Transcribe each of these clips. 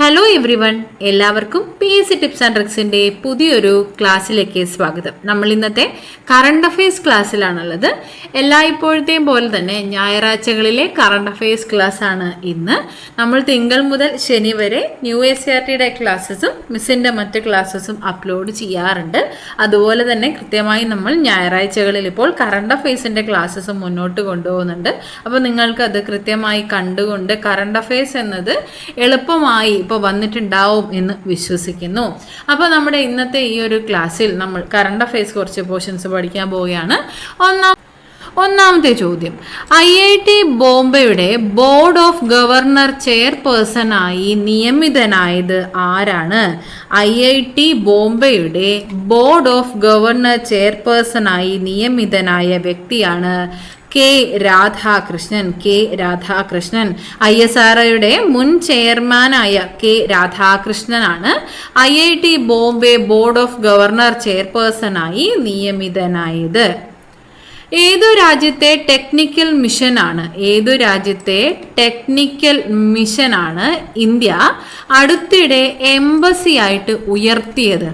Hello everyone എല്ലാവർക്കും P S C tips and ട്രിക്സിന്റെ പുതിയൊരു ക്ലാസ്സിലേക്ക് സ്വാഗതം. നമ്മൾ ഇന്നത്തെ കറണ്ട് അഫയേഴ്സ് ക്ലാസ്സിലാണുള്ളത്. എല്ലാ ഇപ്പോഴത്തെയും പോലെ തന്നെ ഞായറാഴ്ചകളിലെ കറണ്ട് അഫയേഴ്സ് ക്ലാസ് ആണ് ഇന്ന്. നമ്മൾ തിങ്കൾ മുതൽ ശനി വരെ ന്യൂ എസ് ആർ ടിയുടെ ക്ലാസ്സസും മിസ്സിന്റെ മറ്റ് ക്ലാസ്സസും അപ്ലോഡ് ചെയ്യാറുണ്ട്. അതുപോലെ തന്നെ കൃത്യമായി നമ്മൾ ഞായറാഴ്ചകളിൽ ഇപ്പോൾ കറണ്ട് അഫയേഴ്സിന്റെ ക്ലാസ്സസും മുന്നോട്ട് കൊണ്ടുപോകുന്നുണ്ട്. അപ്പോൾ അത് കൃത്യമായി കണ്ടുകൊണ്ട് കറണ്ട് അഫയേഴ്സ് എന്നത് എളുപ്പമായി ഇപ്പോൾ വന്നിട്ടുണ്ടാവും എന്ന് വിശ്വസിക്കുന്നു. അപ്പോൾ നമ്മുടെ ഇന്നത്തെ ഈ ഒരു ക്ലാസ്സിൽ നമ്മൾ കറണ്ട് അഫയേഴ്സ് കുറച്ച് പോർഷൻസ് പഠിക്കാൻ പോവുകയാണ്. ഒന്നാം ഒന്നാമത്തെ ചോദ്യം. ഐ ഐ ടി ബോംബെയുടെ ബോർഡ് ഓഫ് ഗവർണർ ചെയർപേഴ്സണായി നിയമിതനായത് ആരാണ്? ഐ ഐ ടി ബോംബെയുടെ ബോർഡ് ഓഫ് ഗവർണർ ചെയർപേഴ്സണായി നിയമിതനായ വ്യക്തിയാണ് K Radhakrishnan K Radhakrishnan. I S R ഒയുടെ മുൻ ചെയർമാനായ K രാധാകൃഷ്ണനാണ് I I T Bombay board of governor ചെയർപേഴ്സണായി നിയമിതനായത്. ഏതു രാജ്യത്തെ ടെക്നിക്കൽ മിഷനാണ് ഏതു രാജ്യത്തെ ടെക്നിക്കൽ മിഷനാണ് ഇന്ത്യ അടുത്തിടെ എംബസി ആയിട്ട് ഉയർത്തിയത്?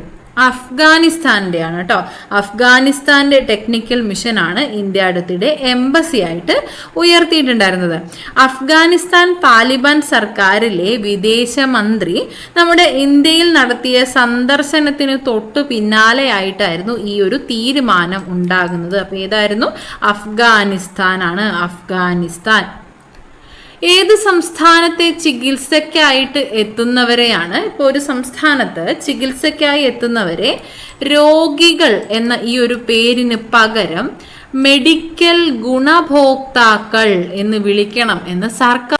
അഫ്ഗാനിസ്ഥാന്റെ ആണ് കേട്ടോ അഫ്ഗാനിസ്ഥാന്റെ ടെക്നിക്കൽ മിഷനാണ് ഇന്ത്യ അടുത്തിടെ എംബസി ആയിട്ട് ഉയർത്തിയിട്ടുണ്ടായിരുന്നത്. അഫ്ഗാനിസ്ഥാൻ താലിബാൻ സർക്കാരിലെ വിദേശമന്ത്രി നമ്മുടെ ഇന്ത്യയിൽ നടത്തിയ സന്ദർശനത്തിന് തൊട്ടു പിന്നാലെയായിട്ടായിരുന്നു ഈ ഒരു തീരുമാനം ഉണ്ടാകുന്നത്. അപ്പോൾ ഏതായിരുന്നു? അഫ്ഗാനിസ്ഥാനാണ് അഫ്ഗാനിസ്ഥാൻ. ഏത് സംസ്ഥാനത്തെ ചികിത്സയ്ക്കായിട്ട് എത്തുന്നവരെയാണ്? ഇപ്പോൾ ഒരു സംസ്ഥാനത്ത് ചികിത്സയ്ക്കായി എത്തുന്നവരെ രോഗികൾ എന്ന ഈ ഒരു പേരിന് പകരം മെഡിക്കൽ ഗുണഭോക്താക്കൾ എന്ന് വിളിക്കണം എന്ന് സർക്കാർ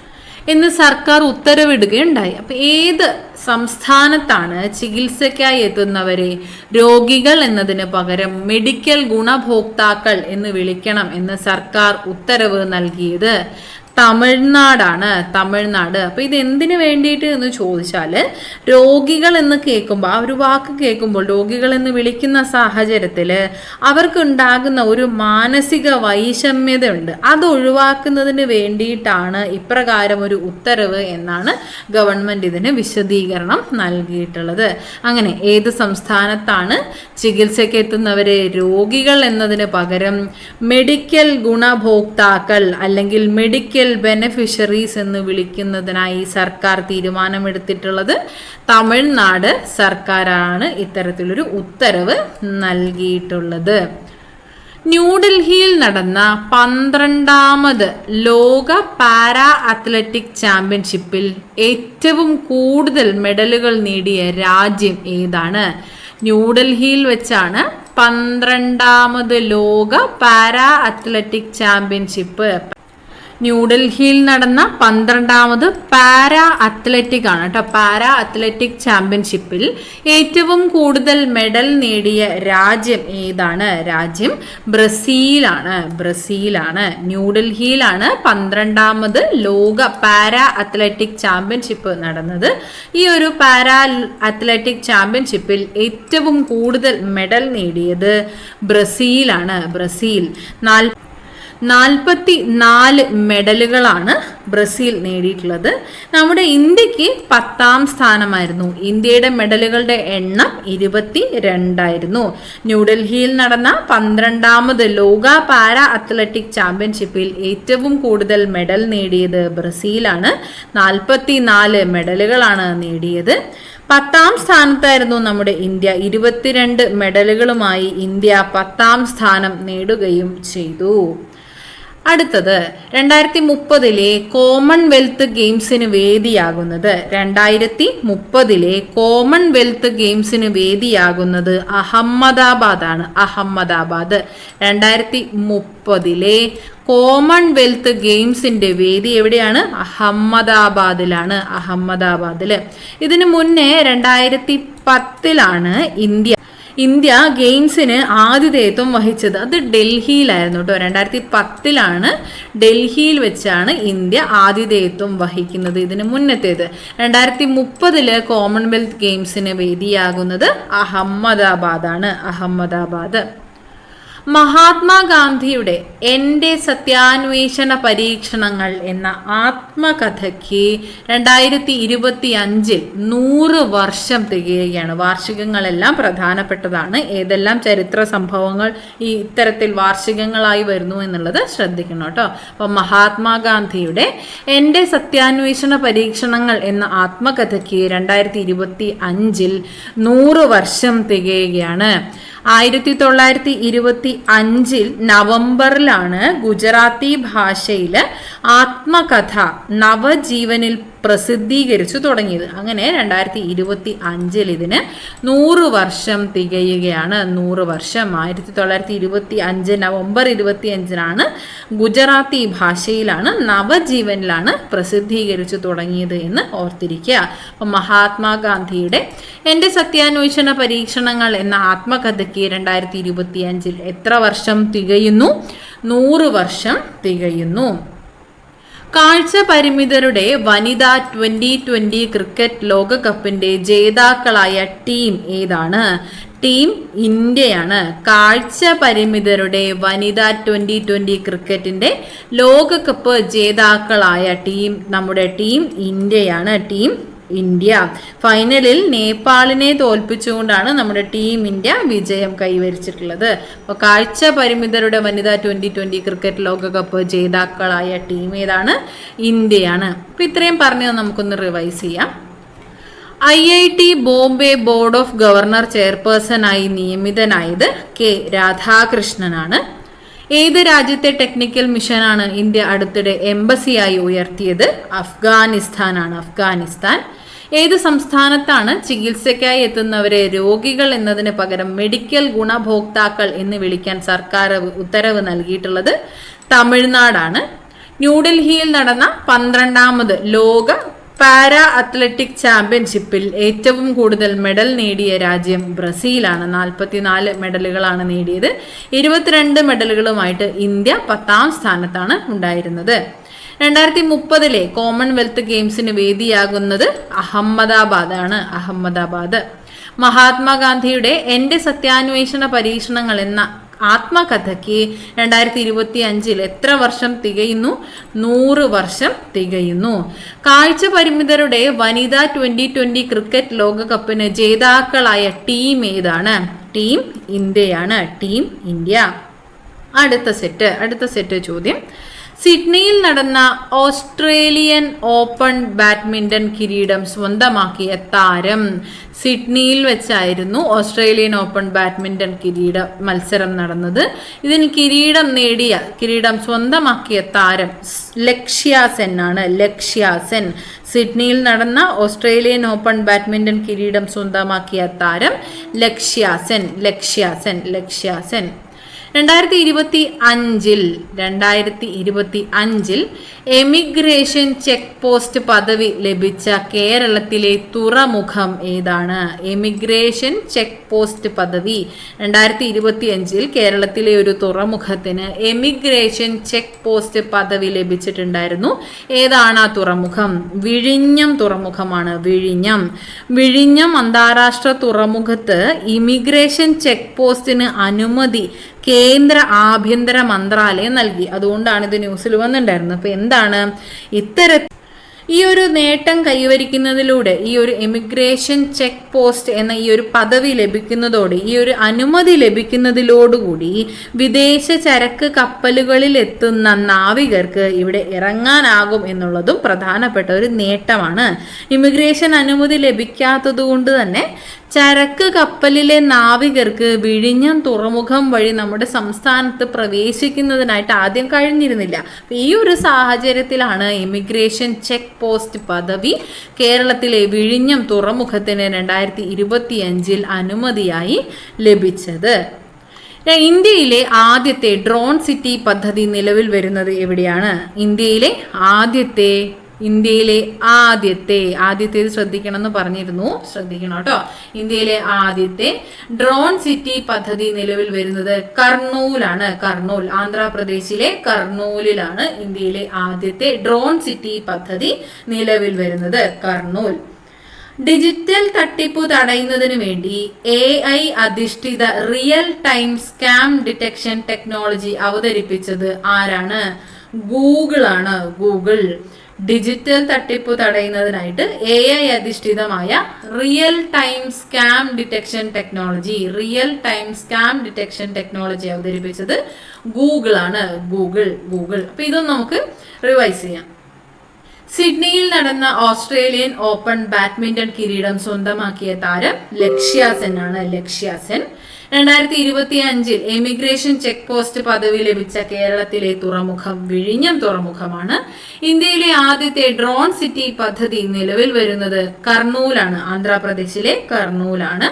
എന്ന് സർക്കാർ ഉത്തരവിടുകയുണ്ടായി. അപ്പൊ ഏത് സംസ്ഥാനത്താണ് ചികിത്സയ്ക്കായി എത്തുന്നവരെ രോഗികൾ എന്നതിന് പകരം മെഡിക്കൽ ഗുണഭോക്താക്കൾ എന്ന് വിളിക്കണം എന്ന് സർക്കാർ ഉത്തരവ് നൽകിയത്? തമിഴ്നാടാണ് തമിഴ്നാട്. അപ്പോൾ ഇത് എന്തിനു വേണ്ടിയിട്ട് എന്ന് ചോദിച്ചാൽ രോഗികൾ എന്ന് കേൾക്കുമ്പോൾ ആ ഒരു വാക്ക് കേൾക്കുമ്പോൾ രോഗികൾ എന്ന് വിളിക്കുന്ന സാഹചര്യത്തിൽ അവർക്കുണ്ടാകുന്ന ഒരു മാനസിക വൈഷമ്യതയുണ്ട്. അത് ഒഴിവാക്കുന്നതിന് വേണ്ടിയിട്ടാണ് ഇപ്രകാരം ഒരു ഉത്തരവ് എന്നാണ് ഗവൺമെന്റ് ഇതിന് വിശദീകരണം നൽകിയിട്ടുള്ളത്. അങ്ങനെ ഏത് സംസ്ഥാനത്താണ് ചികിത്സയ്ക്ക് എത്തുന്നവരെ രോഗികൾ എന്നതിന് പകരം മെഡിക്കൽ ഗുണഭോക്താക്കൾ അല്ലെങ്കിൽ മെഡിക്കൽ ബെനഫിഷ്യറീസ് എന്ന് വിളിക്കുന്നതിനായി സർക്കാർ തീരുമാനമെടുത്തിട്ടുള്ളത് തമിഴ്നാട് സർക്കാരാണ് ഇത്തരത്തിലൊരു ഉത്തരവ് നൽകിയിട്ടുള്ളത്. ന്യൂഡൽഹിയിൽ നടന്ന പന്ത്രണ്ടാമത് ലോക പാരാ അത്ലറ്റിക് ചാമ്പ്യൻഷിപ്പിൽ ഏറ്റവും കൂടുതൽ മെഡലുകൾ നേടിയ രാജ്യം ഏതാണ്? ന്യൂഡൽഹിയിൽ വെച്ചാണ് പന്ത്രണ്ടാമത് ലോക പാരാ അത്ലറ്റിക് ചാമ്പ്യൻഷിപ്പ്. ന്യൂഡൽഹിയിൽ നടന്ന പന്ത്രണ്ടാമത് പാരാ അത്ലറ്റിക് ആണ് കേട്ടോ. പാരാ അത്ലറ്റിക് ചാമ്പ്യൻഷിപ്പിൽ ഏറ്റവും കൂടുതൽ മെഡൽ നേടിയ രാജ്യം ഏതാണ്? രാജ്യം ബ്രസീലാണ്. ബ്രസീലാണ്. ന്യൂഡൽഹിയിലാണ് പന്ത്രണ്ടാമത് ലോക പാരാ അത്ലറ്റിക് ചാമ്പ്യൻഷിപ്പ് നടന്നത്. ഈ ഒരു പാരാ അത്ലറ്റിക് ചാമ്പ്യൻഷിപ്പിൽ ഏറ്റവും കൂടുതൽ മെഡൽ നേടിയത് ബ്രസീലാണ്. ബ്രസീൽ. നാൽ നാൽപ്പത്തി നാല് മെഡലുകളാണ് ബ്രസീൽ നേടിയിട്ടുള്ളത്. നമ്മുടെ ഇന്ത്യയ്ക്ക് പത്താം സ്ഥാനമായിരുന്നു. ഇന്ത്യയുടെ മെഡലുകളുടെ എണ്ണം ഇരുപത്തി രണ്ടായിരുന്നു ന്യൂഡൽഹിയിൽ നടന്ന പന്ത്രണ്ടാമത് ലോക പാര അത്ലറ്റിക് ചാമ്പ്യൻഷിപ്പിൽ ഏറ്റവും കൂടുതൽ മെഡൽ നേടിയത് ബ്രസീലാണ്. നാൽപ്പത്തി നാല് മെഡലുകളാണ് നേടിയത്. പത്താം സ്ഥാനത്തായിരുന്നു നമ്മുടെ ഇന്ത്യ. ഇരുപത്തിരണ്ട് മെഡലുകളുമായി ഇന്ത്യ പത്താം സ്ഥാനം നേടുകയും ചെയ്തു. അടുത്തത് രണ്ടായിരത്തി മുപ്പതിലെ കോമൺവെൽത്ത് ഗെയിംസിന് വേദിയാകുന്നത്. രണ്ടായിരത്തി മുപ്പതിലെ കോമൺവെൽത്ത് ഗെയിംസിന് വേദിയാകുന്നത് അഹമ്മദാബാദാണ്. അഹമ്മദാബാദ്. രണ്ടായിരത്തി മുപ്പതിലെ കോമൺവെൽത്ത് ഗെയിംസിന്റെ വേദി എവിടെയാണ്? അഹമ്മദാബാദിലാണ്. അഹമ്മദാബാദിൽ ഇതിനു മുന്നേ രണ്ടായിരത്തി പത്തിലാണ് ഇന്ത്യ ഇന്ത്യ ഗെയിംസിന് ആതിഥേയത്വം വഹിച്ചത് അത് ഡൽഹിയിലായിരുന്നു കേട്ടോ. രണ്ടായിരത്തി പത്തിലാണ് ഡൽഹിയിൽ വെച്ചാണ് ഇന്ത്യ ആതിഥേയത്വം വഹിക്കുന്നത് ഇതിന് മുന്നത്തേത്. രണ്ടായിരത്തി മുപ്പതിൽ കോമൺവെൽത്ത് ഗെയിംസിന് വേദിയാകുന്നത് അഹമ്മദാബാദാണ്. അഹമ്മദാബാദ്. മഹാത്മാഗാന്ധിയുടെ എന്റെ സത്യാന്വേഷണ പരീക്ഷണങ്ങൾ എന്ന ആത്മകഥയ്ക്ക് രണ്ടായിരത്തി ഇരുപത്തി അഞ്ചിൽ നൂറ് വർഷം തികയുകയാണ്. വാർഷികങ്ങളെല്ലാം പ്രധാനപ്പെട്ടതാണ്. ഏതെല്ലാം ചരിത്ര സംഭവങ്ങൾ ഈ ഇത്തരത്തിൽ വാർഷികങ്ങളായി വരുന്നു എന്നുള്ളത് ശ്രദ്ധിക്കണം കേട്ടോ. അപ്പം മഹാത്മാഗാന്ധിയുടെ എന്റെ സത്യാന്വേഷണ പരീക്ഷണങ്ങൾ എന്ന ആത്മകഥയ്ക്ക് രണ്ടായിരത്തി ഇരുപത്തി അഞ്ചിൽ നൂറ് വർഷം തികയുകയാണ്. ആയിരത്തി തൊള്ളായിരത്തി ഇരുപത്തി അഞ്ചിൽ നവംബറിലാണ് ഗുജറാത്തി ഭാഷയിൽ ആത്മകഥ നവജീവനിൽ പ്രസിദ്ധീകരിച്ചു തുടങ്ങിയത്. അങ്ങനെ രണ്ടായിരത്തി ഇരുപത്തി അഞ്ചിൽ ഇതിന് നൂറ് വർഷം തികയുകയാണ്. നൂറ് വർഷം. ആയിരത്തി തൊള്ളായിരത്തി ഇരുപത്തി അഞ്ച് നവംബർ ഇരുപത്തി അഞ്ചിനാണ് ഗുജറാത്തി ഭാഷയിലാണ് നവജീവനിലാണ് പ്രസിദ്ധീകരിച്ചു തുടങ്ങിയത് എന്ന് ഓർത്തിരിക്കുക. അപ്പം മഹാത്മാഗാന്ധിയുടെ എന്റെ സത്യാന്വേഷണ പരീക്ഷണങ്ങൾ എന്ന ആത്മകഥയ്ക്ക് രണ്ടായിരത്തി ഇരുപത്തി അഞ്ചിൽ എത്ര വർഷം തികയുന്നു? നൂറ് വർഷം തികയുന്നു. കാഴ്ച പരിമിതരുടെ വനിതാ ട്വന്റി ട്വന്റി ക്രിക്കറ്റ് ലോകകപ്പിന്റെ ജേതാക്കളായ ടീം ഏതാണ്? ടീം ഇന്ത്യയാണ്. കാഴ്ച പരിമിതരുടെ വനിതാ ട്വന്റി ട്വന്റി ക്രിക്കറ്റിന്റെ ലോകകപ്പ് ജേതാക്കളായ ടീം നമ്മുടെ ടീം ഇന്ത്യയാണ്. Team India. ഫൈനലിൽ നേപ്പാളിനെ തോൽപ്പിച്ചുകൊണ്ടാണ് നമ്മുടെ ടീം ഇന്ത്യ വിജയം കൈവരിച്ചിട്ടുള്ളത്. അപ്പോൾ കാഴ്ച പരിമിതരുടെ വനിതാ ട്വന്റി ട്വന്റി ക്രിക്കറ്റ് ലോകകപ്പ് ജേതാക്കളായ ടീം ഏതാണ്? ഇന്ത്യയാണ്. അപ്പോൾ ഇത്രയും പറഞ്ഞത് നമുക്കൊന്ന് റിവൈസ് ചെയ്യാം. I I T Bombay board of governor ചെയർപേഴ്സണായി നിയമിതനായത് കെ രാധാകൃഷ്ണനാണ്. ഏത് രാജ്യത്തെ ടെക്നിക്കൽ മിഷനാണ് ഇന്ത്യ അടുത്തിടെ എംബസിയായി ഉയർത്തിയത്? അഫ്ഗാനിസ്ഥാനാണ്. അഫ്ഗാനിസ്ഥാൻ. ഏത് സംസ്ഥാനത്താണ് ചികിത്സയ്ക്കായി എത്തുന്നവരെ രോഗികൾ എന്നതിന് പകരം മെഡിക്കൽ ഗുണഭോക്താക്കൾ എന്ന് വിളിക്കാൻ സർക്കാർ ഉത്തരവ് നൽകിയിട്ടുള്ളത് തമിഴ്നാടാണ്. ന്യൂഡൽഹിയിൽ നടന്ന പന്ത്രണ്ടാമത് ലോക പാരാ അത്ലറ്റിക് ചാമ്പ്യൻഷിപ്പിൽ ഏറ്റവും കൂടുതൽ മെഡൽ നേടിയ രാജ്യം ബ്രസീലാണ്. നാൽപ്പത്തിനാല് മെഡലുകളാണ് നേടിയത്. ഇരുപത്തിരണ്ട് മെഡലുകളുമായിട്ട് ഇന്ത്യ പത്താം സ്ഥാനത്താണ് ഉണ്ടായിരുന്നത്. രണ്ടായിരത്തി മുപ്പതിലെ കോമൺവെൽത്ത് ഗെയിംസിന് വേദിയാകുന്നത് അഹമ്മദാബാദാണ്. അഹമ്മദാബാദ്. മഹാത്മാഗാന്ധിയുടെ എന്റെ സത്യാന്വേഷണ പരീക്ഷണങ്ങൾ എന്ന ആത്മകഥയ്ക്ക് രണ്ടായിരത്തി ഇരുപത്തി അഞ്ചിൽ എത്ര വർഷം തികയുന്നു? നൂറ് വർഷം തികയുന്നു. കാഴ്ച പരിമിതരുടെ വനിതാ ട്വന്റി ട്വന്റി ക്രിക്കറ്റ് ലോകകപ്പിന് ജേതാക്കളായ ടീം ഏതാണ്? ടീം ഇന്ത്യയാണ്. Team India. അടുത്ത സെറ്റ് അടുത്ത സെറ്റ് ചോദ്യം. സിഡ്നിയിൽ നടന്ന ഓസ്ട്രേലിയൻ ഓപ്പൺ ബാഡ്മിന്റൺ കിരീടം സ്വന്തമാക്കിയ താരം സിഡ്നിയിൽ വെച്ചായിരുന്നു ഓസ്ട്രേലിയൻ ഓപ്പൺ ബാഡ്മിന്റൺ കിരീട മത്സരം നടന്നത്. ഇതിന് കിരീടം നേടിയ കിരീടം സ്വന്തമാക്കിയ താരം ലക്ഷ്യ സെൻ ആണ്. ലക്ഷ്യ സെൻ സിഡ്നിയിൽ നടന്ന ഓസ്ട്രേലിയൻ ഓപ്പൺ ബാഡ്മിന്റൺ കിരീടം സ്വന്തമാക്കിയ താരം ലക്ഷ്യ സെൻ. ലക്ഷ്യ സെൻ. ലക്ഷ്യ സെൻ. രണ്ടായിരത്തി ഇരുപത്തി അഞ്ചിൽ രണ്ടായിരത്തി ഇരുപത്തി അഞ്ചിൽ എമിഗ്രേഷൻ ചെക്ക് പോസ്റ്റ് പദവി ലഭിച്ച കേരളത്തിലെ തുറമുഖം ഏതാണ്? എമിഗ്രേഷൻ ചെക്ക് പോസ്റ്റ് പദവി രണ്ടായിരത്തി ഇരുപത്തി അഞ്ചിൽ കേരളത്തിലെ ഒരു തുറമുഖത്തിന് എമിഗ്രേഷൻ ചെക്ക് പോസ്റ്റ് പദവി ലഭിച്ചിട്ടുണ്ടായിരുന്നു. ഏതാണ് ആ തുറമുഖം? വിഴിഞ്ഞം തുറമുഖമാണ്. വിഴിഞ്ഞം. വിഴിഞ്ഞം അന്താരാഷ്ട്ര തുറമുഖത്ത് ഇമിഗ്രേഷൻ ചെക്ക് പോസ്റ്റിന് അനുമതി കേന്ദ്ര ആഭ്യന്തര മന്ത്രാലയം നൽകി. അതുകൊണ്ടാണ് ഇത് ന്യൂസിൽ വന്നിട്ടുണ്ടായിരുന്നത്. അപ്പൊ എന്താണ് ഇത്തര ഈ ഒരു നേട്ടം കൈവരിക്കുന്നതിലൂടെ ഈ ഒരു എമിഗ്രേഷൻ ചെക്ക് പോസ്റ്റ് എന്ന ഈ ഒരു പദവി ലഭിക്കുന്നതോടെ ഈ ഒരു അനുമതി ലഭിക്കുന്നതിലോടുകൂടി വിദേശ ചരക്ക് കപ്പലുകളിൽ എത്തുന്ന നാവികർക്ക് ഇവിടെ ഇറങ്ങാനാകും എന്നുള്ളതും പ്രധാനപ്പെട്ട ഒരു നേട്ടമാണ്. ഇമിഗ്രേഷൻ അനുമതി ലഭിക്കാത്തതുകൊണ്ട് തന്നെ ചരക്ക് കപ്പലിലെ നാവികർക്ക് വിഴിഞ്ഞം തുറമുഖം വഴി നമ്മുടെ സംസ്ഥാനത്ത് പ്രവേശിക്കുന്നതിനായിട്ട് ആദ്യം കഴിഞ്ഞിരുന്നില്ല. ഈ ഒരു സാഹചര്യത്തിലാണ് ഇമിഗ്രേഷൻ ചെക്ക് പോസ്റ്റ് പദവി കേരളത്തിലെ വിഴിഞ്ഞം തുറമുഖത്തിന് രണ്ടായിരത്തി ഇരുപത്തിയഞ്ചിൽ അനുമതിയായി ലഭിച്ചത്. ഇന്ത്യയിലെ ആദ്യത്തെ ഡ്രോൺ സിറ്റി പദ്ധതി നിലവിൽ വരുന്നത് എവിടെയാണ്? ഇന്ത്യയിലെ ആദ്യത്തെ ഇന്ത്യയിലെ ആദ്യത്തെ ആദ്യത്തേത് ശ്രദ്ധിക്കണം എന്ന് പറഞ്ഞിരുന്നു. ശ്രദ്ധിക്കണം കേട്ടോ. ഇന്ത്യയിലെ ആദ്യത്തെ ഡ്രോൺ സിറ്റി പദ്ധതി നിലവിൽ വരുന്നത് കർണൂലാണ്. കർണൂൽ ആന്ധ്രാപ്രദേശിലെ കർണൂലിലാണ് ഇന്ത്യയിലെ ആദ്യത്തെ ഡ്രോൺ സിറ്റി പദ്ധതി നിലവിൽ വരുന്നത്. കർണൂൽ. ഡിജിറ്റൽ തട്ടിപ്പ് തടയുന്നതിന് വേണ്ടി എ ഐ അധിഷ്ഠിത real time scam detection technology അവതരിപ്പിച്ചത് ആരാണ്? ഗൂഗിൾ ആണ് ഗൂഗിൾ. ഡിജിറ്റൽ തട്ടിപ്പ് തടയുന്നതിനായിട്ട് എ ഐ അധിഷ്ഠിതമായ real time scam detection technology real time scam detection technology അവതരിപ്പിച്ചത് ഗൂഗിൾ ആണ്. ഗൂഗിൾ ഗൂഗിൾ അപ്പൊ ഇതൊന്നും നമുക്ക് റിവൈസ് ചെയ്യാം. സിഡ്നിയിൽ നടന്ന ഓസ്ട്രേലിയൻ ഓപ്പൺ ബാഡ്മിന്റൺ കിരീടം സ്വന്തമാക്കിയ താരം ലക്ഷ്യ സെൻ ആണ്. ലക്ഷ്യ സെൻ രണ്ടായിരത്തി ഇരുപത്തി അഞ്ചിൽ എമിഗ്രേഷൻ ചെക്ക് പോസ്റ്റ് പദവി ലഭിച്ച കേരളത്തിലെ തുറമുഖം വിഴിഞ്ഞം തുറമുഖമാണ്. ഇന്ത്യയിലെ ആദ്യത്തെ ഡ്രോൺ സിറ്റി പദ്ധതി നിലവിൽ വരുന്നത് കർണൂലാണ്. ആന്ധ്രാപ്രദേശിലെ കർണൂലാണ്.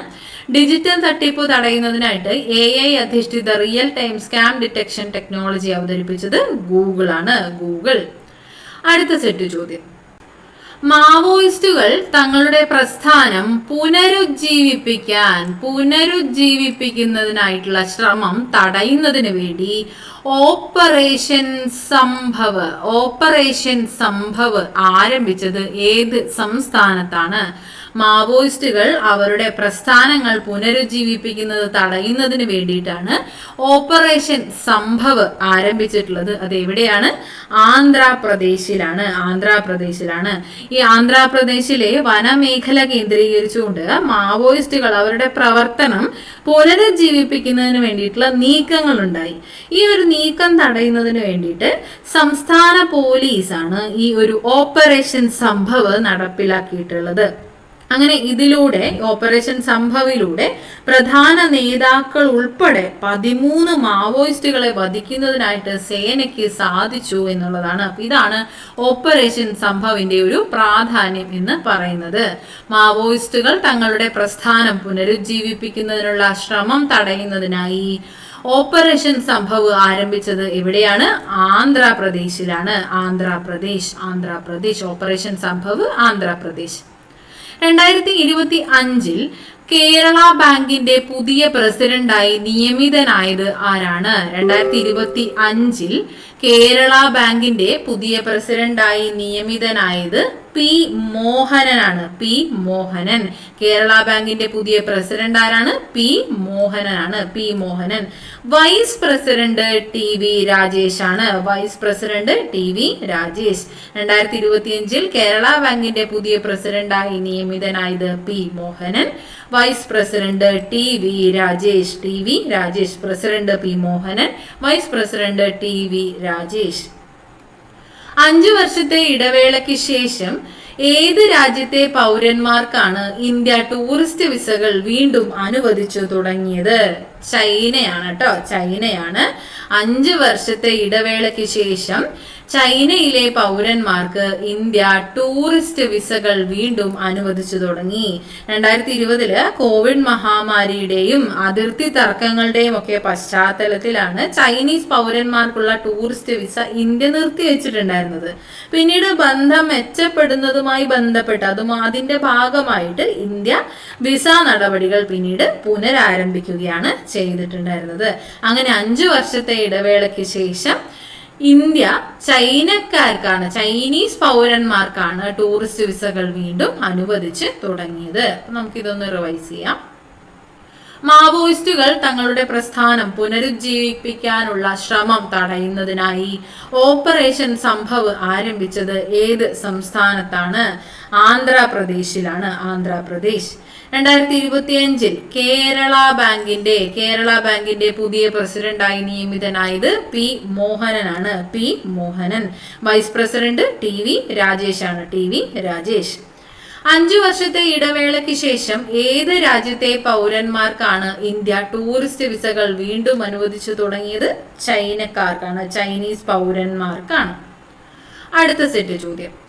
ഡിജിറ്റൽ തട്ടിപ്പ് തടയുന്നതിനായിട്ട് എ ഐ അധിഷ്ഠിത real time scam detection technology അവതരിപ്പിച്ചത് ഗൂഗിൾ ആണ്. ഗൂഗിൾ അടുത്ത സെറ്റ് ചോദ്യം. മാവോയിസ്റ്റുകൾ തങ്ങളുടെ പ്രസ്ഥാനം പുനരുജ്ജീവിപ്പിക്കാൻ പുനരുജ്ജീവിപ്പിക്കുന്നതിനായിട്ടുള്ള ശ്രമം തടയുന്നതിന് വേണ്ടി ഓപ്പറേഷൻ സംഭവ് ഓപ്പറേഷൻ സംഭവ് ആരംഭിച്ചത് ഏത് സംസ്ഥാനത്താണ്? മാവോയിസ്റ്റുകൾ അവരുടെ പ്രസ്ഥാനങ്ങൾ പുനരുജ്ജീവിപ്പിക്കുന്നത് തടയുന്നതിന് വേണ്ടിയിട്ടാണ് ഓപ്പറേഷൻ സംഭവ് ആരംഭിച്ചിട്ടുള്ളത്. അത് എവിടെയാണ് ആന്ധ്രാപ്രദേശിലാണ്. ആന്ധ്രാപ്രദേശിലാണ്. ഈ ആന്ധ്രാപ്രദേശിലെ വനമേഖല കേന്ദ്രീകരിച്ചുകൊണ്ട് മാവോയിസ്റ്റുകൾ അവരുടെ പ്രവർത്തനം പുനരുജ്ജീവിപ്പിക്കുന്നതിന് വേണ്ടിയിട്ടുള്ള നീക്കങ്ങൾ ഉണ്ടായി ഈ ഒരു നീക്കം തടയുന്നതിന് വേണ്ടിയിട്ട് സംസ്ഥാന പോലീസാണ് ഈ ഒരു ഓപ്പറേഷൻ സംഭവ് നടപ്പിലാക്കിയിട്ടുള്ളത്. അങ്ങനെ ഇതിലൂടെ ഓപ്പറേഷൻ സംഭവിലൂടെ പ്രധാന നേതാക്കൾ ഉൾപ്പെടെ പതിമൂന്ന് മാവോയിസ്റ്റുകളെ വധിക്കുന്നതിനായിട്ട് സേനയ്ക്ക് സാധിച്ചു എന്നുള്ളതാണ്. ഇതാണ് ഓപ്പറേഷൻ സംഭവിന്റെ ഒരു പ്രാധാന്യം എന്ന് പറയുന്നത്. മാവോയിസ്റ്റുകൾ തങ്ങളുടെ പ്രസ്ഥാനം പുനരുജ്ജീവിപ്പിക്കുന്നതിനുള്ള ശ്രമം തടയുന്നതിനായി ഓപ്പറേഷൻ സംഭവ് ആരംഭിച്ചത് എവിടെയാണ്? ആന്ധ്രാപ്രദേശിലാണ്. ആന്ധ്രാപ്രദേശ് ആന്ധ്രാപ്രദേശ്. ഓപ്പറേഷൻ സംഭവ് ആന്ധ്രാപ്രദേശ്. രണ്ടായിരത്തി ഇരുപത്തി അഞ്ചിൽ കേരള ബാങ്കിന്റെ പുതിയ പ്രസിഡന്റായി നിയമിതനായത് ആരാണ്? രണ്ടായിരത്തി ഇരുപത്തി അഞ്ചിൽ കേരള ബാങ്കിന്റെ പുതിയ പ്രസിഡന്റായി നിയമിതനായത് പി മോഹനനാണ്. പി മോഹനൻ. കേരള ബാങ്കിന്റെ പുതിയ പ്രസിഡന്റ് ആരാണ്? P മോഹനനാണ്. P Mohanan. Vice president T V Rajesh ആണ്. Vice president T V Rajesh. രണ്ടായിരത്തി ഇരുപത്തിയഞ്ചിൽ കേരള ബാങ്കിന്റെ പുതിയ പ്രസിഡന്റായി നിയമിതനായത് P Mohanan. Vice president T V Rajesh. T V Rajesh. President P Mohanan. Vice president T V Rajesh. അഞ്ചു വർഷത്തെ ഇടവേളയ്ക്ക് ശേഷം ഏത് രാജ്യത്തെ പൗരന്മാർക്കാണ് ഇന്ത്യ ടൂറിസ്റ്റ് വിസകൾ വീണ്ടും അനുവദിച്ചു തുടങ്ങിയത്? ചൈനയാണ് കേട്ടോ ചൈനയാണ്. അഞ്ചു വർഷത്തെ ഇടവേളയ്ക്ക് ശേഷം ചൈനയിലെ പൗരന്മാർക്ക് ഇന്ത്യ ടൂറിസ്റ്റ് വിസകൾ വീണ്ടും അനുവദിച്ചു തുടങ്ങി. രണ്ടായിരത്തി ഇരുപതിൽ കോവിഡ് മഹാമാരിയുടെയും അതിർത്തി തർക്കങ്ങളുടെയും ഒക്കെ പശ്ചാത്തലത്തിലാണ് ചൈനീസ് പൗരന്മാർക്കുള്ള ടൂറിസ്റ്റ് വിസ ഇന്ത്യ നിർത്തിവെച്ചിട്ടുണ്ടായിരുന്നത് പിന്നീട് ബന്ധം മെച്ചപ്പെടുന്നതുമായി ബന്ധപ്പെട്ട് അതും അതിന്റെ ഭാഗമായിട്ട് ഇന്ത്യ വിസ നടപടികൾ പിന്നീട് പുനരാരംഭിക്കുകയാണ് ചെയ്തിട്ടുണ്ടായിരുന്നത്. അങ്ങനെ അഞ്ചു വർഷത്തെ ഇടവേളയ്ക്ക് ശേഷം ഇന്ത്യ ചൈനക്കാർക്കാണ് ചൈനീസ് പൗരന്മാർക്കാണ് ടൂറിസ്റ്റ് വിസകൾ വീണ്ടും അനുവദിച്ച് തുടങ്ങിയത്. നമുക്ക് നമുക്കിതൊന്ന് റിവൈസ് ചെയ്യാം. മാവോയിസ്റ്റുകൾ തങ്ങളുടെ പ്രസ്ഥാനം പുനരുജ്ജീവിപ്പിക്കാനുള്ള ശ്രമം തടയുന്നതിനായി ഓപ്പറേഷൻ സംഭവ് ആരംഭിച്ചത് ഏത് സംസ്ഥാനത്താണ്? ആന്ധ്രാപ്രദേശിലാണ്. ആന്ധ്രാപ്രദേശ്. രണ്ടായിരത്തി ഇരുപത്തിയഞ്ചിൽ കേരള ബാങ്കിന്റെ കേരള ബാങ്കിന്റെ പുതിയ പ്രസിഡന്റായി നിയമിതനായത് P മോഹനനാണ്. P Mohanan. Vice president T V Rajesh ആണ് ടി വി രാജേഷ്. അഞ്ചു വർഷത്തെ ഇടവേളയ്ക്ക് ശേഷം ഏത് രാജ്യത്തെ പൗരന്മാർക്കാണ് ഇന്ത്യ ടൂറിസ്റ്റ് വിസകൾ വീണ്ടും അനുവദിച്ചു തുടങ്ങിയത്? ചൈനക്കാർക്കാണ് ചൈനീസ് പൗരന്മാർക്കാണ്. അടുത്ത സെറ്റ് ചോദ്യം.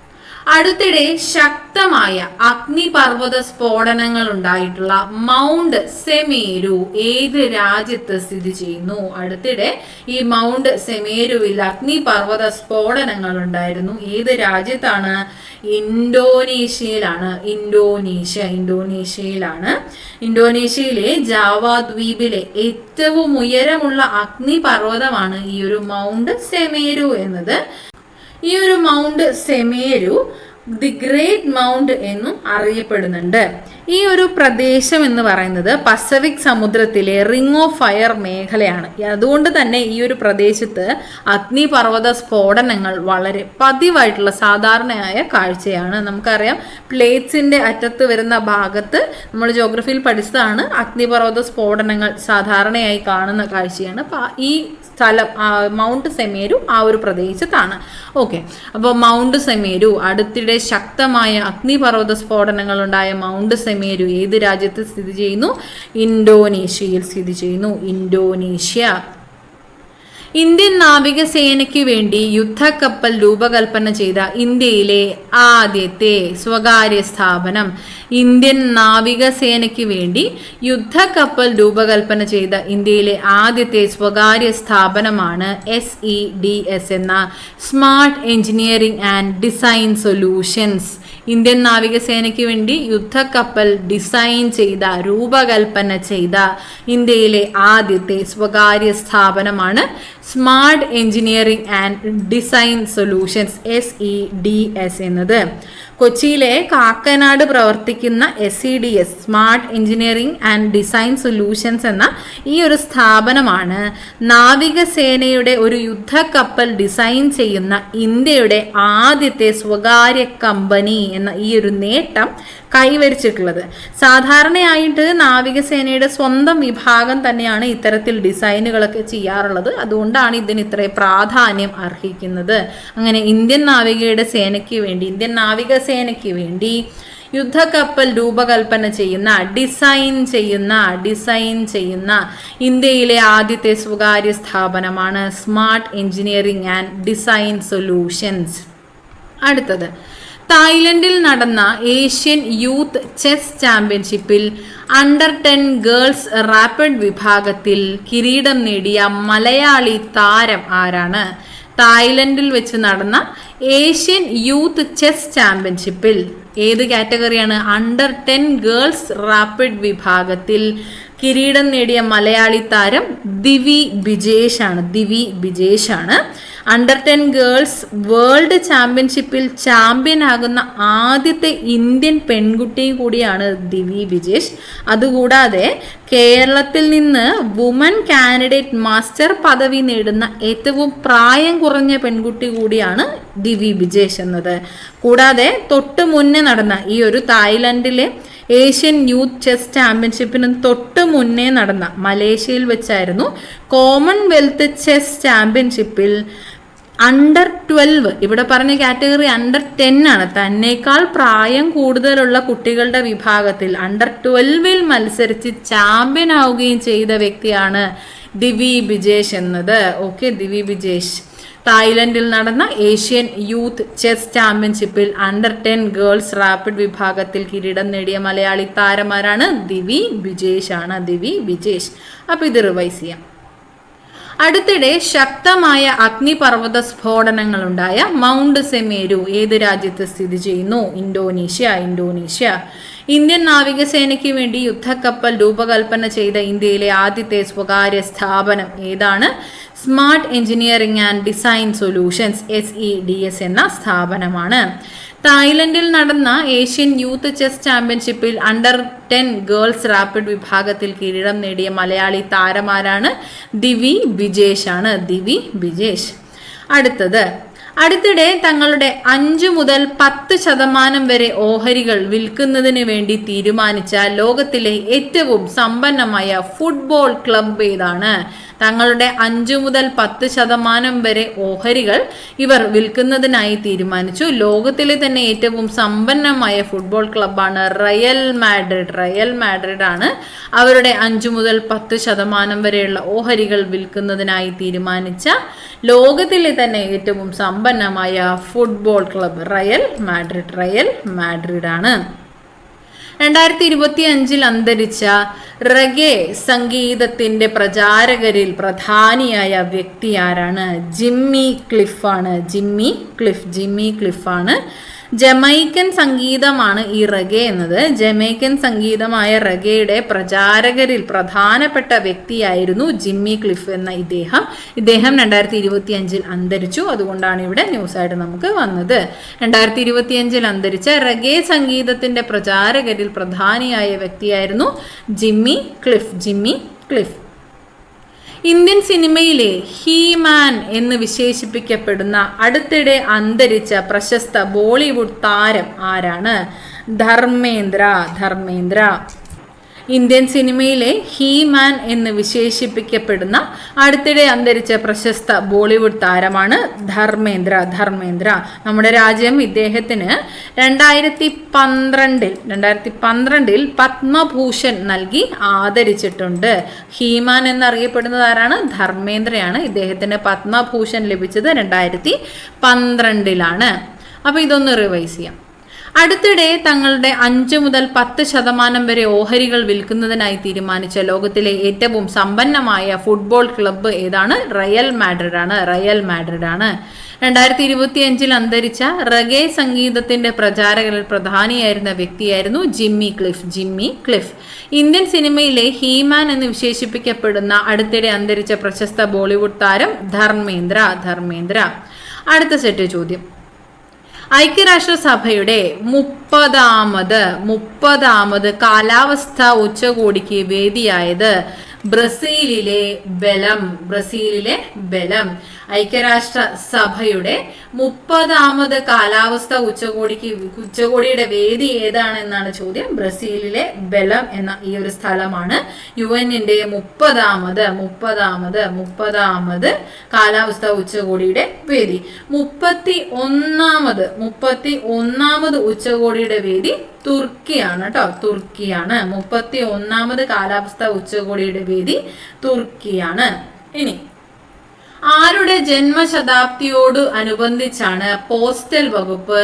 അടുത്തിടെ ശക്തമായ അഗ്നിപർവത സ്ഫോടനങ്ങൾ ഉണ്ടായിട്ടുള്ള മൗണ്ട് സെമേരു ഏത് രാജ്യത്ത് സ്ഥിതി ചെയ്യുന്നു? അടുത്തിടെ ഈ മൗണ്ട് സെമേരുവിൽ അഗ്നിപർവത സ്ഫോടനങ്ങൾ ഉണ്ടായിരുന്നു ഏത് രാജ്യത്താണ്? ഇൻഡോനേഷ്യയിലാണ് ഇൻഡോനേഷ്യ ഇൻഡോനേഷ്യയിലാണ് ഇൻഡോനേഷ്യയിലെ ജാവ ദ്വീപിലെ ഏറ്റവും ഉയരമുള്ള അഗ്നിപർവതമാണ് ഈ ഒരു മൗണ്ട് സെമേരു എന്നത്. ഈ ഒരു mount Semeru the great mount എന്നും അറിയപ്പെടുന്നുണ്ട്. ഈ ഒരു പ്രദേശം എന്ന് പറയുന്നത് പസഫിക് സമുദ്രത്തിലെ റിംഗ് ഓഫ് ഫയർ മേഖലയാണ്. അതുകൊണ്ട് തന്നെ ഈ ഒരു പ്രദേശത്ത് അഗ്നിപർവത സ്ഫോടനങ്ങൾ വളരെ പതിവായിട്ടുള്ള സാധാരണയായ കാഴ്ചയാണ്. നമുക്കറിയാം പ്ലേറ്റ്സിന്റെ അറ്റത്ത് വരുന്ന ഭാഗത്ത് നമ്മൾ ജോഗ്രഫിയിൽ പഠിച്ചതാണ് അഗ്നിപർവത സ്ഫോടനങ്ങൾ സാധാരണയായി കാണുന്ന കാഴ്ചയാണ്. ഈ സ്ഥലം മൗണ്ട് സെമേരു ആ ഒരു പ്രദേശത്താണ്. ഓക്കെ അപ്പോൾ മൗണ്ട് സെമേരു അടുത്തിടെ ശക്തമായ അഗ്നിപർവത സ്ഫോടനങ്ങൾ ഉണ്ടായ മൗണ്ട് സെമേരു ഏത് രാജ്യത്ത് സ്ഥിതി ചെയ്യുന്നു? ഇൻഡോനേഷ്യയിൽ സ്ഥിതി ചെയ്യുന്നു. ഇന്തോനേഷ്യ. ഇന്ത്യൻ നാവികസേനയ്ക്ക് വേണ്ടി യുദ്ധക്കപ്പൽ രൂപകൽപ്പന ചെയ്ത ഇന്ത്യയിലെ ആദ്യത്തെ സ്വകാര്യ സ്ഥാപനം ഇന്ത്യൻ നാവികസേനയ്ക്ക് വേണ്ടി യുദ്ധക്കപ്പൽ രൂപകൽപ്പന ചെയ്ത ഇന്ത്യയിലെ ആദ്യത്തെ സ്വകാര്യ സ്ഥാപനമാണ് എസ് ഇ ഡി എസ് എന്ന smart engineering and design solutions Indian നാവികസേനയ്ക്ക് വേണ്ടി യുദ്ധക്കപ്പൽ ഡിസൈൻ ചെയ്ത രൂപകൽപ്പന ചെയ്ത ഇന്ത്യയിലെ ആദ്യത്തെ സ്വകാര്യ സ്ഥാപനമാണ് smart engineering and design solutions S E D S എന്നത് കൊച്ചിയിലെ കാക്കനാട് പ്രവർത്തിക്കുന്ന S C D S smart engineering and design solutions എന്ന ഈ ഒരു സ്ഥാപനമാണ്. നാവികസേനയുടെ ഒരു യുദ്ധക്കപ്പൽ ഡിസൈൻ ചെയ്യുന്ന ഇന്ത്യയുടെ ആദ്യത്തെ സ്വകാര്യ കമ്പനി എന്ന ഈ ഒരു നേട്ടം കൈവരിച്ചിട്ടുള്ളത്. സാധാരണയായിട്ട് നാവികസേനയുടെ സ്വന്തം വിഭാഗം തന്നെയാണ് ഇത്തരത്തിൽ ഡിസൈനുകളൊക്കെ ചെയ്യാറുള്ളത്. അതുകൊണ്ടാണ് ഇതിന് ഇത്ര പ്രാധാന്യം അർഹിക്കുന്നത്. അങ്ങനെ ഇന്ത്യൻ നാവികയുടെ സേനയ്ക്ക് വേണ്ടി ഇന്ത്യൻ നാവികസേനയ്ക്ക് വേണ്ടി യുദ്ധക്കപ്പൽ രൂപകൽപ്പന ചെയ്യുന്ന ഡിസൈൻ ചെയ്യുന്ന ഡിസൈൻ ചെയ്യുന്ന ഇന്ത്യയിലെ ആദ്യത്തെ സ്വകാര്യ സ്ഥാപനമാണ് smart engineering and design solutions. അടുത്തത് തായ്ലൻഡിൽ നടന്ന ഏഷ്യൻ യൂത്ത് ചെസ് ചാമ്പ്യൻഷിപ്പിൽ അണ്ടർ ടെൻ ഗേൾസ് റാപ്പിഡ് വിഭാഗത്തിൽ കിരീടം നേടിയ മലയാളി താരം ആരാണ്? തായ്ലൻഡിൽ വെച്ച് നടന്ന ഏഷ്യൻ യൂത്ത് ചെസ് ചാമ്പ്യൻഷിപ്പിൽ ഏത് കാറ്റഗറിയാണ്? അണ്ടർ ടെൻ ഗേൾസ് റാപ്പിഡ് വിഭാഗത്തിൽ കിരീടം നേടിയ മലയാളി താരം ദിവി ബിജേഷ് ആണ് ദിവി ബിജേഷ് ആണ് അണ്ടർ ടെൻ ഗേൾസ് വേൾഡ് ചാമ്പ്യൻഷിപ്പിൽ ചാമ്പ്യൻ ആകുന്ന ആദ്യത്തെ ഇന്ത്യൻ പെൺകുട്ടിയും കൂടിയാണ് ദിവി വിജേഷ്. അതുകൂടാതെ കേരളത്തിൽ നിന്ന് വുമൻ കാൻഡിഡേറ്റ് മാസ്റ്റർ പദവി നേടുന്ന ഏറ്റവും പ്രായം കുറഞ്ഞ പെൺകുട്ടി കൂടിയാണ് ദിവി ബിജേഷ് എന്നത്. കൂടാതെ തൊട്ട് മുന്നേ നടന്ന ഈ ഒരു തായ്ലൻഡിലെ ഏഷ്യൻ യൂത്ത് ചെസ് ചാമ്പ്യൻഷിപ്പിന് തൊട്ട് മുന്നേ നടന്ന മലേഷ്യയിൽ വെച്ചായിരുന്നു കോമൺവെൽത്ത് ചെസ് ചാമ്പ്യൻഷിപ്പിൽ അണ്ടർ ട്വൽവ് ഇവിടെ പറഞ്ഞ കാറ്റഗറി അണ്ടർ ടെൻ ആണ്. തന്നേക്കാൾ പ്രായം കൂടുതലുള്ള കുട്ടികളുടെ വിഭാഗത്തിൽ അണ്ടർ ട്വൽവിൽ മത്സരിച്ച് ചാമ്പ്യൻ ആവുകയും ചെയ്ത വ്യക്തിയാണ് ദിവി ബിജേഷ് എന്നത്. ഓക്കെ ദിവി ബിജേഷ്. തായ്ലൻഡിൽ നടന്ന ഏഷ്യൻ യൂത്ത് ചെസ് ചാമ്പ്യൻഷിപ്പിൽ അണ്ടർ ടെൻ ഗേൾസ് റാപ്പിഡ് വിഭാഗത്തിൽ കിരീടം നേടിയ മലയാളി താരമാരാണ് ദിവി ബിജേഷ് ആണ്. ദിവി ബിജേഷ്. അപ്പോൾ ഇത് റിവൈസ് ചെയ്യാം. അടുത്തിടെ ശക്തമായ അഗ്നിപർവത സ്ഫോടനങ്ങളുണ്ടായ മൗണ്ട് സെമേരു ഏത് രാജ്യത്ത് സ്ഥിതി ചെയ്യുന്നു? Indonesia Indonesia. ഇന്ത്യൻ നാവികസേനയ്ക്ക് വേണ്ടി യുദ്ധക്കപ്പൽ രൂപകൽപ്പന ചെയ്ത ഇന്ത്യയിലെ ആദ്യത്തെ സ്വകാര്യ സ്ഥാപനം ഏതാണ്? Smart engineering and design solutions S E D S എന്ന സ്ഥാപനമാണ്. തായ്ലൻഡിൽ നടന്ന ഏഷ്യൻ യൂത്ത് ചെസ് ചാമ്പ്യൻഷിപ്പിൽ അണ്ടർ ടെൻ ഗേൾസ് റാപ്പിഡ് വിഭാഗത്തിൽ കിരീടം നേടിയ മലയാളി താരമാരാണ് ദിവി ബിജേഷ് ആണ് ദിവി ബിജേഷ് അടുത്തത്. അടുത്തിടെ തങ്ങളുടെ അഞ്ചു മുതൽ പത്ത് ശതമാനം വരെ ഓഹരികൾ വിൽക്കുന്നതിന് വേണ്ടി തീരുമാനിച്ച ലോകത്തിലെ ഏറ്റവും സമ്പന്നമായ ഫുട്ബോൾ ക്ലബ് ഏതാണ്? തങ്ങളുടെ അഞ്ചു മുതൽ പത്ത് ശതമാനം വരെ ഓഹരികൾ ഇവർ വിൽക്കുന്നതിനായി തീരുമാനിച്ചു. ലോകത്തിലെ തന്നെ ഏറ്റവും സമ്പന്നമായ ഫുട്ബോൾ ക്ലബ്ബാണ് റയൽ മാഡ്രിഡ്. റയൽ മാഡ്രിഡ് ആണ് അവരുടെ അഞ്ചു മുതൽ പത്ത് ശതമാനം വരെയുള്ള ഓഹരികൾ വിൽക്കുന്നതിനായി തീരുമാനിച്ച ലോകത്തിലെ തന്നെ ഏറ്റവും സമ്പന്നമായ football club Real Madrid. Real Madrid ആണ് രണ്ടായിരത്തി ഇരുപത്തി അഞ്ചിൽ അന്തരിച്ച റഗെ സംഗീതത്തിന്റെ പ്രചാരകരിൽ പ്രധാനിയായ വ്യക്തി ആരാണ്? ജിമ്മി ക്ലിഫാണ്. ജിമ്മി ക്ലിഫ് ജിമ്മി ക്ലിഫാണ്. ജമൈക്കൻ സംഗീതമാണ് ഈ റഗെ എന്നത്. ജമൈക്കൻ സംഗീതമായ റഗയുടെ പ്രചാരകരിൽ പ്രധാനപ്പെട്ട വ്യക്തിയായിരുന്നു ജിമ്മി ക്ലിഫ് എന്ന ഇദ്ദേഹം. ഇദ്ദേഹം രണ്ടായിരത്തി ഇരുപത്തി അഞ്ചിൽ അന്തരിച്ചു. അതുകൊണ്ടാണ് ഇവിടെ ന്യൂസ് ആയിട്ട് നമുക്ക് വന്നത്. രണ്ടായിരത്തി ഇരുപത്തി അഞ്ചിൽ അന്തരിച്ച റഗെ സംഗീതത്തിന്റെ പ്രചാരകരിൽ പ്രധാനിയായ വ്യക്തിയായിരുന്നു Jimmy Cliff. Jimmy Cliff. Indian സിനിമയിലെ ഹീമാൻ എന്ന് വിശേഷിപ്പിക്കപ്പെടുന്ന അടുത്തിടെ അന്തരിച്ച പ്രശസ്ത ബോളിവുഡ് താരം ആരാണ്? ധർമ്മേന്ദ്ര ധർമ്മേന്ദ്ര. ഇന്ത്യൻ സിനിമയിലെ ഹീമാൻ എന്ന് വിശേഷിപ്പിക്കപ്പെടുന്ന അടുത്തിടെ അന്തരിച്ച പ്രശസ്ത ബോളിവുഡ് താരമാണ് ധർമ്മേന്ദ്ര. ധർമ്മേന്ദ്ര നമ്മുടെ രാജ്യം ഇദ്ദേഹത്തിന് രണ്ടായിരത്തി പന്ത്രണ്ടിൽ രണ്ടായിരത്തി പന്ത്രണ്ടിൽ പത്മഭൂഷൺ നൽകി ആദരിച്ചിട്ടുണ്ട്. ഹീമാൻ എന്നറിയപ്പെടുന്നത് ആരാണ്? ധർമ്മേന്ദ്രയാണ്. ഇദ്ദേഹത്തിന് പത്മഭൂഷൺ ലഭിച്ചത് രണ്ടായിരത്തി പന്ത്രണ്ടിലാണ്. അപ്പോൾ ഇതൊന്ന് റിവൈസ് ചെയ്യാം. അടുത്തിടെ തങ്ങളുടെ അഞ്ച് മുതൽ പത്ത് ശതമാനം വരെ ഓഹരികൾ വിൽക്കുന്നതിനായി തീരുമാനിച്ച ലോകത്തിലെ ഏറ്റവും സമ്പന്നമായ ഫുട്ബോൾ ക്ലബ്ബ് ഏതാണ്? റയൽ മാഡ്രിഡ് ആണ് റയൽ മാഡ്രിഡ് ആണ് രണ്ടായിരത്തി ഇരുപത്തി അഞ്ചിൽ അന്തരിച്ച റഗേ സംഗീതത്തിന്റെ പ്രചാരകരിൽ പ്രധാനിയായിരുന്ന വ്യക്തിയായിരുന്നു Jimmy Cliff. Jimmy Cliff. Indian സിനിമയിലെ ഹീമാൻ എന്ന് വിശേഷിപ്പിക്കപ്പെടുന്ന അടുത്തിടെ അന്തരിച്ച പ്രശസ്ത ബോളിവുഡ് താരം ധർമ്മേന്ദ്ര. ധർമ്മേന്ദ്ര. അടുത്ത സെറ്റ് ചോദ്യം. ഐക്യരാഷ്ട്രസഭയുടെ മുപ്പതാമത് മുപ്പതാമത് കാലാവസ്ഥ ഉച്ചകോടിക്ക് വേദിയായത് ബ്രസീലിലെ ബലം ബ്രസീലിലെ ബലം. ഐക്യരാഷ്ട്ര സഭയുടെ മുപ്പതാമത് കാലാവസ്ഥ ഉച്ചകോടിക്ക് ഉച്ചകോടിയുടെ വേദി ഏതാണെന്നാണ് ചോദ്യം. ബ്രസീലിലെ ബലം എന്ന ഈ ഒരു സ്ഥലമാണ് യു എന്നിന്റെ മുപ്പതാമത് മുപ്പതാമത് മുപ്പതാമത് കാലാവസ്ഥ ഉച്ചകോടിയുടെ വേദി. മുപ്പത്തി ഒന്നാമത് മുപ്പത്തി ഒന്നാമത് ഉച്ചകോടിയുടെ വേദി തുർക്കിയാണ് കേട്ടോ തുർക്കിയാണ്. മുപ്പത്തി ഒന്നാമത് കാലാവസ്ഥ ഉച്ചകോടിയുടെ വേദി തുർക്കിയാണ്. ഇനി ആരുടെ ജന്മശതാബ്ദിയോട് അനുബന്ധിച്ചാണ് പോസ്റ്റൽ വകുപ്പ്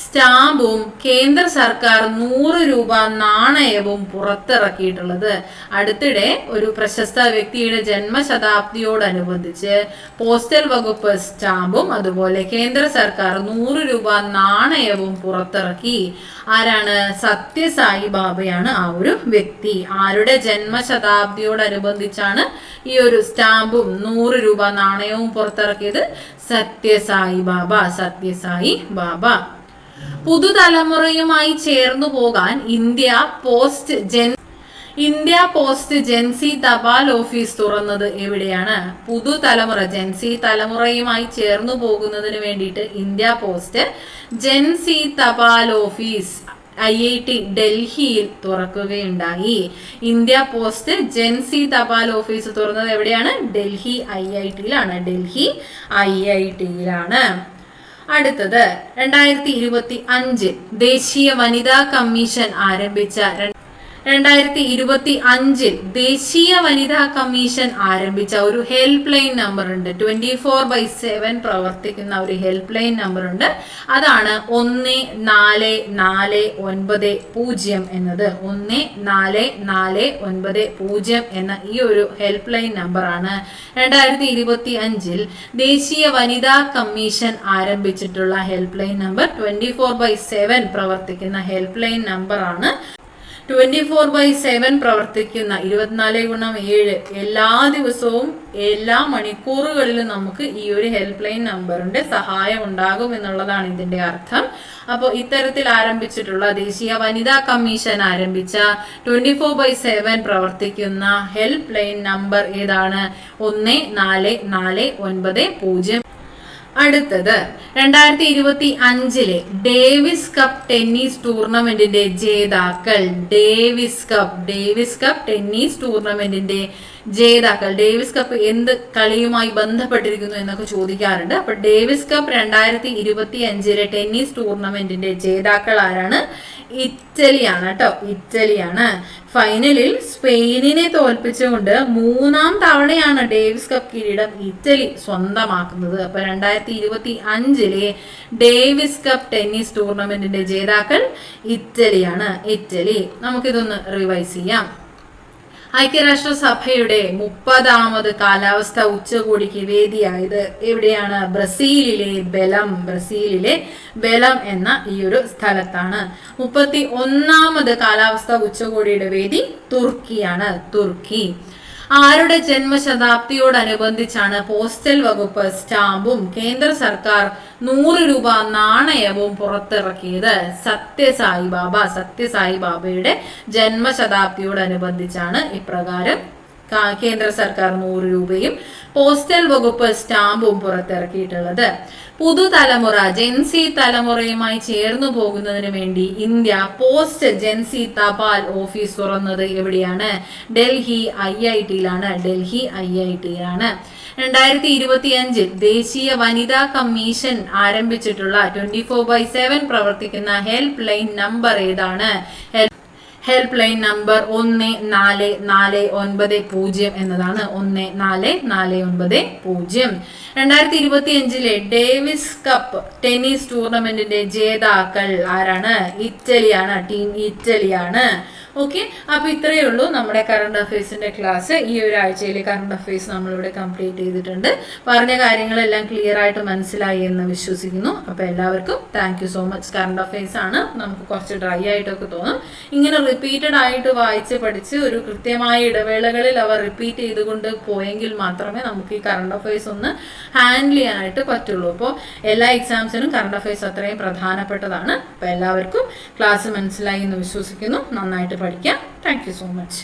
സ്റ്റാമ്പും കേന്ദ്ര സർക്കാർ നൂറ് രൂപ നാണയവും പുറത്തിറക്കിയിട്ടുള്ളത്. അടുത്തിടെ ഒരു പ്രശസ്ത വ്യക്തിയുടെ ജന്മശതാബ്ദിയോടനുബന്ധിച്ച് പോസ്റ്റൽ വകുപ്പ് സ്റ്റാമ്പും അതുപോലെ കേന്ദ്ര സർക്കാർ നൂറ് രൂപ നാണയവും പുറത്തിറക്കി. ആരാണ്? സത്യസായി ബാബയാണ് ആ ഒരു വ്യക്തി. ആരുടെ ജന്മശതാബ്ദിയോടനുബന്ധിച്ചാണ് ഈ ഒരു സ്റ്റാമ്പും നൂറ് രൂപ നാണയവും പുറത്തിറക്കിയത്? സത്യസായി ബാബ സത്യസായി ബാബ. പുതുതലമുറയുമായി ചേർന്നു പോകാൻ India post Gen India post Gen Z തപാൽ ഓഫീസ് തുറന്നത് എവിടെയാണ്? പുതുതലമുറ ജെൻസി തലമുറയുമായി ചേർന്നു പോകുന്നതിന് വേണ്ടിയിട്ട് ഇന്ത്യ പോസ്റ്റ് ജെൻസി തപാൽ ഓഫീസ് ഐ ഐ ടി ഡൽഹിയിൽ തുറക്കുകയുണ്ടായി. ഇന്ത്യ പോസ്റ്റ് ജെൻസി തപാൽ ഓഫീസ് തുറന്നത് എവിടെയാണ്? ഡൽഹി ഐ ഐ ടിയിലാണ് ഡൽഹി ഐ ഐ ടിയിലാണ് അടുത്തത് രണ്ടായിരത്തി ഇരുപത്തി അഞ്ചിൽ ദേശീയ വനിതാ കമ്മീഷൻ ആരംഭിച്ച രണ്ടായിരത്തി ഇരുപത്തി അഞ്ചിൽ ദേശീയ വനിതാ കമ്മീഷൻ ആരംഭിച്ച ഒരു ഹെൽപ്പ് ലൈൻ നമ്പർ ഉണ്ട് ട്വന്റി ഫോർ ബൈ സെവൻ പ്രവർത്തിക്കുന്ന ഒരു ഹെൽപ്പ് ലൈൻ നമ്പർ ഉണ്ട് അതാണ് ഒന്ന് നാല് നാല് ഒൻപത് പൂജ്യം എന്നത്. ഒന്ന് നാല് നാല് ഒൻപത് പൂജ്യം എന്ന ഈ ഒരു ഹെൽപ്പ് ലൈൻ നമ്പറാണ്. രണ്ടായിരത്തി ഇരുപത്തി അഞ്ചിൽ ദേശീയ വനിതാ commission ആരംഭിച്ചിട്ടുള്ള help line number twenty four by seven പ്രവർത്തിക്കുന്ന ഹെൽപ്പ് ലൈൻ നമ്പറാണ്. ട്വന്റി ഫോർ ബൈ സെവൻ പ്രവർത്തിക്കുന്ന ഇരുപത്തിനാല് ഗുണം ഏഴ് എല്ലാ ദിവസവും എല്ലാ മണിക്കൂറുകളിലും നമുക്ക് ഈ ഒരു ഹെൽപ്പ് ലൈൻ നമ്പറിന്റെ സഹായം ഉണ്ടാകും എന്നുള്ളതാണ് ഇതിന്റെ അർത്ഥം. അപ്പോൾ ഇത്തരത്തിൽ ആരംഭിച്ചിട്ടുള്ള ദേശീയ വനിതാ കമ്മീഷൻ ആരംഭിച്ച ട്വന്റി ഫോർ ബൈ സെവൻ പ്രവർത്തിക്കുന്ന ഹെൽപ്പ് ലൈൻ നമ്പർ ഏതാണ്? ഒന്ന് നാല് നാല് ഒൻപത് പൂജ്യം. അടുത്തത്. രണ്ടായിരത്തി ഇരുപത്തി അഞ്ചിലെ ഡേവിസ് കപ്പ് ടെന്നീസ് ടൂർണമെന്റിന്റെ ജേതാക്കൾ Davis cup Davis cup tennis ടൂർണമെന്റിന്റെ ജേതാക്കൾ ഡേവിസ് കപ്പ് എന്ത് കളിയുമായി ബന്ധപ്പെട്ടിരിക്കുന്നു എന്നൊക്കെ ചോദിക്കാറുണ്ട്. അപ്പൊ ഡേവിസ് കപ്പ് രണ്ടായിരത്തി ഇരുപത്തി അഞ്ചിലെ ടെന്നീസ് ടൂർണമെന്റിന്റെ ജേതാക്കൾ ആരാണ്? ഇറ്റലിയാണ് കേട്ടോ ഇറ്റലിയാണ്. ഫൈനലിൽ സ്പെയിനിനെ തോൽപ്പിച്ചുകൊണ്ട് മൂന്നാം തവണയാണ് ഡേവിസ് കപ്പ് കിരീടം ഇറ്റലി സ്വന്തമാക്കുന്നത്. അപ്പൊ രണ്ടായിരത്തി ഇരുപത്തി അഞ്ചിലെ ഡേവിസ് കപ്പ് ടെന്നീസ് ടൂർണമെന്റിന്റെ ജേതാക്കൾ ഇറ്റലിയാണ്. ഇറ്റലി നമുക്കിതൊന്ന് റിവൈസ് ചെയ്യാം. ഐക്യരാഷ്ട്രസഭയുടെ മുപ്പതാമത് കാലാവസ്ഥ ഉച്ചകോടിക്ക് വേദിയായത് എവിടെയാണ്? ബ്രസീലിലെ ബലം. ബ്രസീലിലെ ബലം എന്ന ഈ ഒരു സ്ഥലത്താണ്. മുപ്പത്തി ഒന്നാമത് കാലാവസ്ഥ ഉച്ചകോടിയുടെ വേദി തുർക്കിയാണ്. തുർക്കി. ആരുടെ ജന്മശതാബ്ദിയോടനുബന്ധിച്ചാണ് പോസ്റ്റൽ വകുപ്പ് സ്റ്റാമ്പും കേന്ദ്ര സർക്കാർ നൂറ് രൂപ നാണയവും പുറത്തിറക്കിയത്? സത്യസായി ബാബ സത്യസായി ബാബയുടെ ജന്മശതാബ്ദിയോടനുബന്ധിച്ചാണ് ഇപ്രകാരം. കേന്ദ്ര സർക്കാർ നൂറ് രൂപയും പോസ്റ്റൽ വകുപ്പ് സ്റ്റാമ്പും പുറത്തിറക്കിയിട്ടുള്ളത്. പുതുതലമുറ ജെൻസി തലമുറയുമായി ചേർന്നു പോകുന്നതിന് വേണ്ടി ഇന്ത്യ പോസ്റ്റ് ജെൻസി തപാൽ ഓഫീസ് തുറന്നത് എവിടെയാണ്? ഡൽഹി ഐ ഐ ടിയിലാണ്. ഡൽഹി ഐ ഐ ടിയിലാണ്. രണ്ടായിരത്തി ഇരുപത്തി അഞ്ചിൽ ദേശീയ വനിതാ കമ്മീഷൻ ആരംഭിച്ചിട്ടുള്ള ട്വന്റി ഫോർ ബൈ സെവൻ പ്രവർത്തിക്കുന്ന ഹെൽപ്പ് ലൈൻ നമ്പർ ഏതാണ്? ഹെൽപ്പ് ലൈൻ നമ്പർ ഒന്ന് നാല് നാല് ഒൻപത് പൂജ്യം എന്നതാണ് ഒന്ന് നാല് നാല് ഒൻപത് പൂജ്യം. രണ്ടായിരത്തി ഇരുപത്തി അഞ്ചിലെ ഡേവിസ് കപ്പ് ടെന്നീസ് ടൂർണമെന്റിന്റെ ജേതാക്കൾ ആരാണ്? ഇറ്റലിയാണ് ടീം ഇറ്റലിയാണ്. ഓക്കെ അപ്പൊ ഇത്രയേ ഉള്ളൂ നമ്മുടെ കറണ്ട് അഫയേഴ്സിന്റെ ക്ലാസ് ഈ ഒരു ആഴ്ചയിലെ കറണ്ട് അഫയേഴ്സ് നമ്മളിവിടെ കംപ്ലീറ്റ് ചെയ്തിട്ടുണ്ട്. പറഞ്ഞ കാര്യങ്ങളെല്ലാം ക്ലിയർ ആയിട്ട് മനസ്സിലായി എന്ന് വിശ്വസിക്കുന്നു. അപ്പൊ എല്ലാവർക്കും thank so much current affairs ആണ് നമുക്ക് കുറച്ച് ഡ്രൈ ആയിട്ടൊക്കെ തോന്നും. ഇങ്ങനെ റിപ്പീറ്റഡ് ആയിട്ട് വായിച്ച് പഠിച്ച് ഒരു കൃത്യമായ ഇടവേളകളിൽ അവർ റിപ്പീറ്റ് ചെയ്തുകൊണ്ട് പോയെങ്കിൽ മാത്രമേ നമുക്ക് ഈ കറണ്ട് അഫയേഴ്സ് ഒന്ന് ഹാൻഡിൽ ചെയ്യാനായിട്ട് പറ്റുള്ളൂ. അപ്പോൾ എല്ലാ എക്സാംസിനും കറണ്ട് അഫയേഴ്സ് അത്രയും പ്രധാനപ്പെട്ടതാണ്. അപ്പോൾ എല്ലാവർക്കും ക്ലാസ് മനസ്സിലായി എന്ന് വിശ്വസിക്കുന്നു. നന്നായിട്ട് പഠിക്കാം. Thank you so much